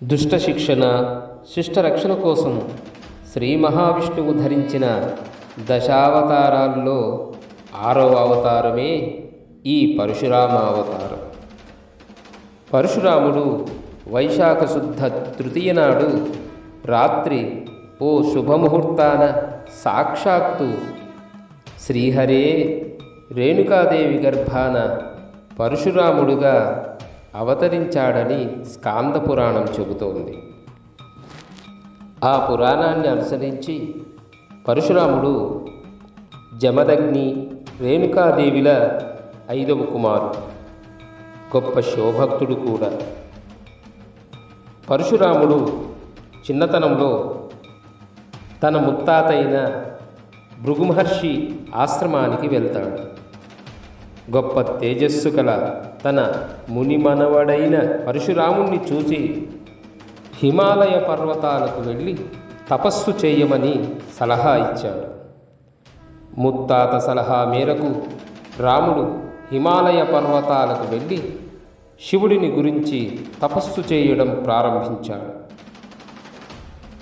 దుష్ట శిక్షణ శిష్ట రక్షణ కోసం శ్రీ మహావిష్ణువు ధరించిన దశావతారాల్లో ఆరవ అవతారమే ఈ పరశురామ అవతారం పరశురాముడు వైశాఖ శుద్ధ తృతీయ నాడు రాత్రి ఓ శుభముహూర్తాన సాక్షాత్తు శ్రీహరే రేణుకాదేవి గర్భాన పరశురాముడుగా అవతరించాడని స్కాంద పురాణం చెబుతోంది. ఆ పురాణాన్ని అనుసరించి పరశురాముడు జమదగ్ని రేణుకాదేవిల ఐదవ కుమారుడు గొప్ప శివభక్తుడు కూడా. పరశురాముడు చిన్నతనంలో తన ముత్తాతైన భృగుమహర్షి ఆశ్రమానికి వెళ్తాడు. గొప్ప తేజస్సు కల తన ముని మనవడైన పరశురాముణ్ణి చూసి హిమాలయ పర్వతాలకు వెళ్ళి తపస్సు చేయమని సలహా ఇచ్చాడు. ముత్తాత సలహా మేరకు రాముడు హిమాలయ పర్వతాలకు వెళ్ళి శివుడిని గురించి తపస్సు చేయడం ప్రారంభించాడు.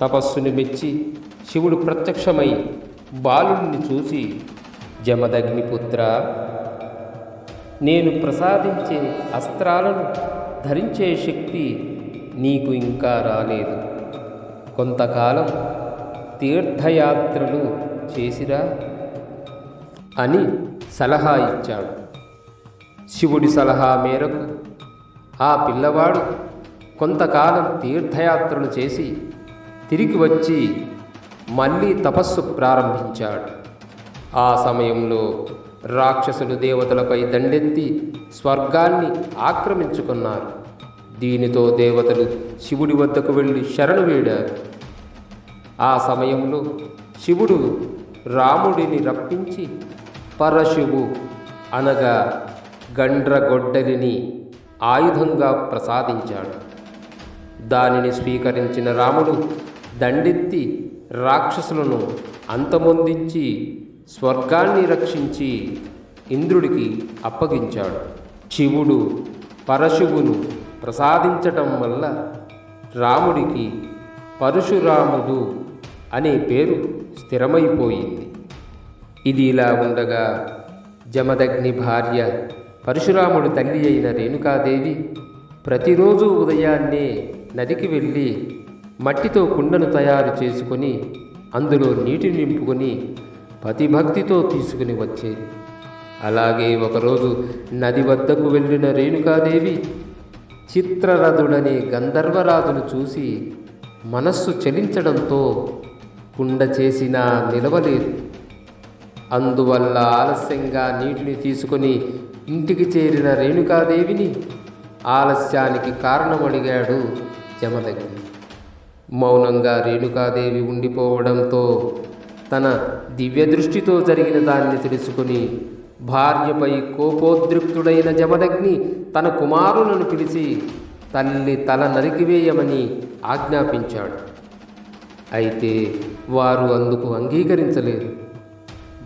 తపస్సుని మెచ్చి శివుడు ప్రత్యక్షమై బాలుడిని చూసి జమదగ్నిపుత్ర నేను ప్రసాదించే అస్త్రాలను ధరించే శక్తి నీకు ఇంకా రాలేదు. కొంతకాలం తీర్థయాత్రలు చేసిరా? అని సలహా ఇచ్చాడు. శివుడి సలహా మేరకు ఆ పిల్లవాడు కొంతకాలం తీర్థయాత్రలు చేసి తిరిగి వచ్చి మళ్ళీ తపస్సు ప్రారంభించాడు. ఆ సమయంలో రాక్షసులు దేవతలపై దండెత్తి స్వర్గాన్ని ఆక్రమించుకున్నారు. దీనితో దేవతలు శివుడి వద్దకు వెళ్ళి శరణు వేడారు. ఆ సమయంలో శివుడు రాముడిని రప్పించి పరశివు అనగా గండ్రగొడ్డలిని ఆయుధంగా ప్రసాదించాడు. దానిని స్వీకరించిన రాముడు దండెత్తి రాక్షసులను అంతమొందించి స్వర్గాన్ని రక్షించి ఇంద్రుడికి అప్పగించాడు. శివుడు పరశువును ప్రసాదించటం వల్ల రాముడికి పరశురాముడు అనే పేరు స్థిరమైపోయింది. ఇది ఇలా ఉండగా జమదగ్ని భార్య పరశురాముడు తల్లి అయిన రేణుకాదేవి ప్రతిరోజు ఉదయాన్నే నదికి వెళ్ళి మట్టితో కుండను తయారు చేసుకొని అందులో నీటిని నింపుకొని పతిభక్తితో తీసుకుని వచ్చేది అలాగే ఒకరోజు నది వద్దకు వెళ్ళిన రేణుకాదేవి చిత్రరథుడనే గంధర్వరాజును చూసి మనస్సు చలించడంతో కుండ చేసినా నిలవలేదు. అందువల్ల ఆలస్యంగా నీటిని తీసుకొని ఇంటికి చేరిన రేణుకాదేవిని ఆలస్యానికి కారణం అడిగాడు జమదగ్ని మౌనంగా రేణుకాదేవి ఉండిపోవడంతో తన దివ్య దృష్టితో జరిగిన దాన్ని తెలుసుకుని భార్యపై కోపోద్రిక్తుడైన జమదగ్ని తన కుమారులను పిలిచి తల్లి తల నరికివేయమని ఆజ్ఞాపించాడు. అయితే వారు అందుకు అంగీకరించలేదు.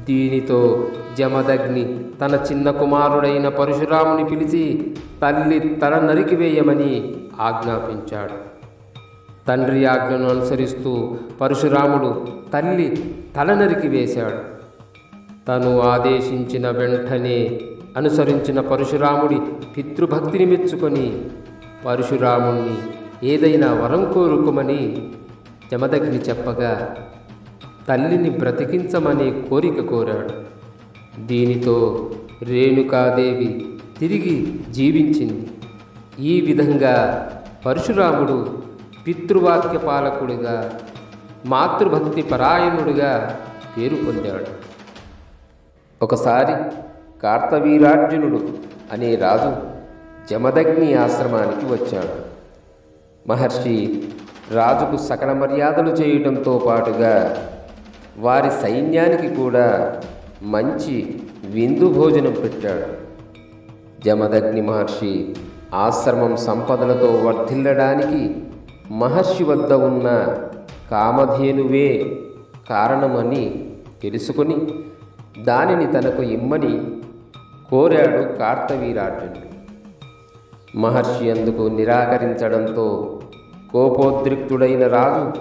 దీనితో జమదగ్ని తన చిన్న కుమారుడైన పరశురాముని పిలిచి తల్లి తల నరికివేయమని ఆజ్ఞాపించాడు. తండ్రి ఆజ్ఞను అనుసరిస్తూ పరశురాముడు తల్లి తల నరికి వేశాడు. తను ఆదేశించిన వెంటనే అనుసరించిన పరశురాముడి పితృభక్తిని మెచ్చుకొని పరశురాముణ్ణి ఏదైనా వరం కోరుకోమని జమదగ్ని చెప్పగా తల్లిని బ్రతికించమనే కోరిక కోరాడు. దీనితో రేణుకాదేవి తిరిగి జీవించింది. ఈ విధంగా పరశురాముడు పితృవాక్య పాలకుడిగా మాతృభక్తి పరాయణుడిగా పేరు పొందాడు. ఒకసారి కార్తవీరార్జునుడు అనే రాజు జమదగ్ని ఆశ్రమానికి వచ్చాడు. మహర్షి రాజుకు సకల మర్యాదలు చేయడంతో పాటుగా వారి సైన్యానికి కూడా మంచి విందు భోజనం పెట్టాడు. జమదగ్ని మహర్షి ఆశ్రమం సంపదలతో వర్ధిల్లడానికి మహర్షి వద్ద ఉన్న కామధేనువే కారణమని తెలుసుకొని దానిని తనకు ఇమ్మని కోరాడు కార్తవీరార్జునుడు మహర్షి అందుకు నిరాకరించడంతో కోపోద్రిక్తుడైన రాజు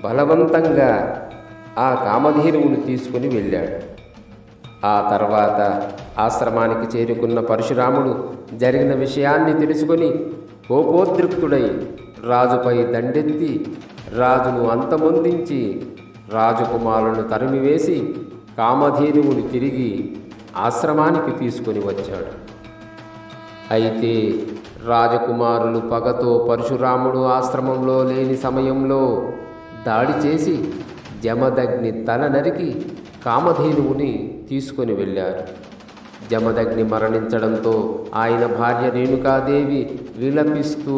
బలవంతంగా ఆ కామధేనువును తీసుకుని వెళ్ళాడు. ఆ తర్వాత ఆశ్రమానికి చేరుకున్న పరశురాముడు జరిగిన విషయాన్ని తెలుసుకొని కోపోద్రిక్తుడై రాజుపై దండెత్తి రాజును అంతమొందించి రాజకుమారులను తరిమివేసి కామధేనువుని తిరిగి ఆశ్రమానికి తీసుకొని వచ్చాడు. అయితే రాజకుమారులు పగతో పరశురాముడు ఆశ్రమంలో లేని సమయంలో దాడి చేసి జమదగ్ని తల నరికి కామధేనువుని తీసుకొని వెళ్ళారు. జమదగ్ని మరణించడంతో ఆయన భార్య రేణుకాదేవి విలపిస్తూ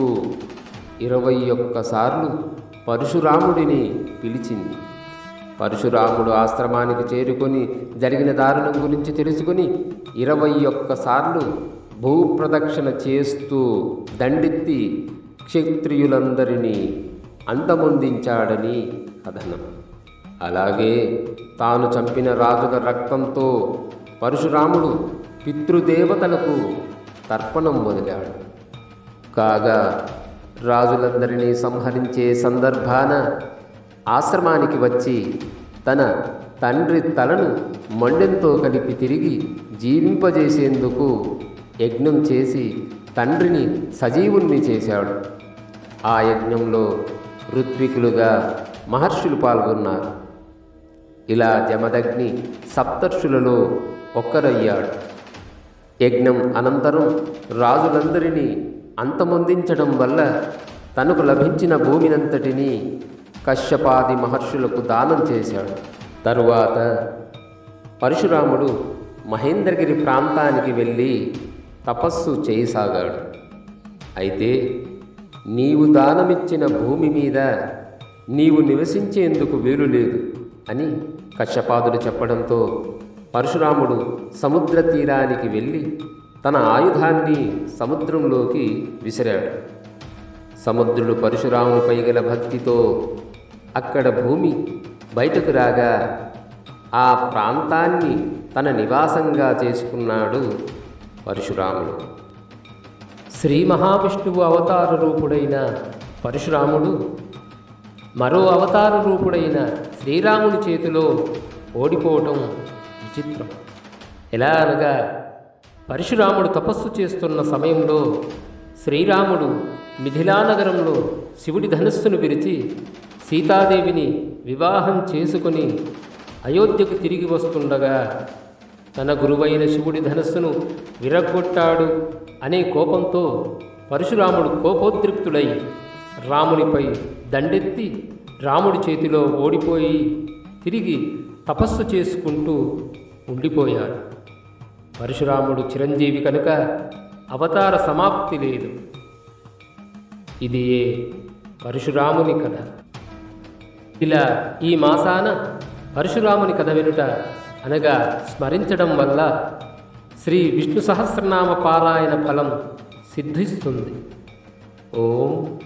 ఇరవై ఒక్కసార్లు పరశురాముడిని పిలిచింది. పరశురాముడు ఆశ్రమానికి చేరుకొని జరిగిన దారుణం గురించి తెలుసుకుని ఇరవై ఒక్కసార్లు భూప్రదక్షిణ చేస్తూ దండెత్తి క్షత్రియులందరినీ అంతమొందించాడని కథనం. అలాగే తాను చంపిన రాజుల రక్తంతో పరశురాముడు పితృదేవతలకు తర్పణం మొదలాడు కాగా రాజులందరినీ సంహరించే సందర్భాన ఆశ్రమానికి వచ్చి తన తండ్రి తలను మొండెంతో కలిపి తిరిగి జీవింపజేసేందుకు యజ్ఞం చేసి తండ్రిని సజీవుణ్ణి చేశాడు. ఆ యజ్ఞంలో ఋత్వికులుగా మహర్షులు పాల్గొన్నారు. ఇలా జమదగ్ని సప్తర్షులలో ఒక్కరయ్యాడు యజ్ఞం అనంతరం రాజులందరినీ అంతమొందించడం వల్ల తనకు లభించిన భూమినంతటినీ కశ్యపాది మహర్షులకు దానం చేశాడు. తరువాత పరశురాముడు మహేంద్రగిరి ప్రాంతానికి వెళ్ళి తపస్సు చేయసాగాడు. అయితే నీవు దానమిచ్చిన భూమి మీద నీవు నివసించేందుకు వీలు లేదు అని కశ్యపాదుడు చెప్పడంతో పరశురాముడు సముద్ర తీరానికి వెళ్ళి తన ఆయుధాన్ని సముద్రంలోకి విసిరాడు. సముద్రుడు పరశురామునిపై గల భక్తితో అక్కడ భూమి బయటకు రాగా ఆ ప్రాంతాన్ని తన నివాసంగా చేసుకున్నాడు పరశురాముడు. శ్రీ మహావిష్ణువు అవతార రూపుడైన పరశురాముడు మరో అవతార రూపుడైన శ్రీరాముని చేతిలో ఓడిపోవటం విచిత్రం. ఎలా అనగా పరశురాముడు తపస్సు చేస్తున్న సమయంలో శ్రీరాముడు మిథిలానగరంలో శివుడి ధనస్సును విరిచి సీతాదేవిని వివాహం చేసుకుని అయోధ్యకు తిరిగి వస్తుండగా తన గురువైన శివుడి ధనస్సును విరగొట్టాడు అనే కోపంతో పరశురాముడు కోపోద్రిక్తుడై రామునిపై దండెత్తి రాముడి చేతిలో ఓడిపోయి తిరిగి తపస్సు చేసుకుంటూ ఉండిపోయాడు. పరశురాముడు చిరంజీవి కనుక అవతార సమాప్తి లేదు. ఇది ఏ పరశురాముని కథ. ఇలా ఈ మాసాన పరశురాముని కథ వినుట అనగా స్మరించడం వల్ల శ్రీ విష్ణు సహస్రనామ పారాయణ ఫలం సిద్ధిస్తుంది. ఓం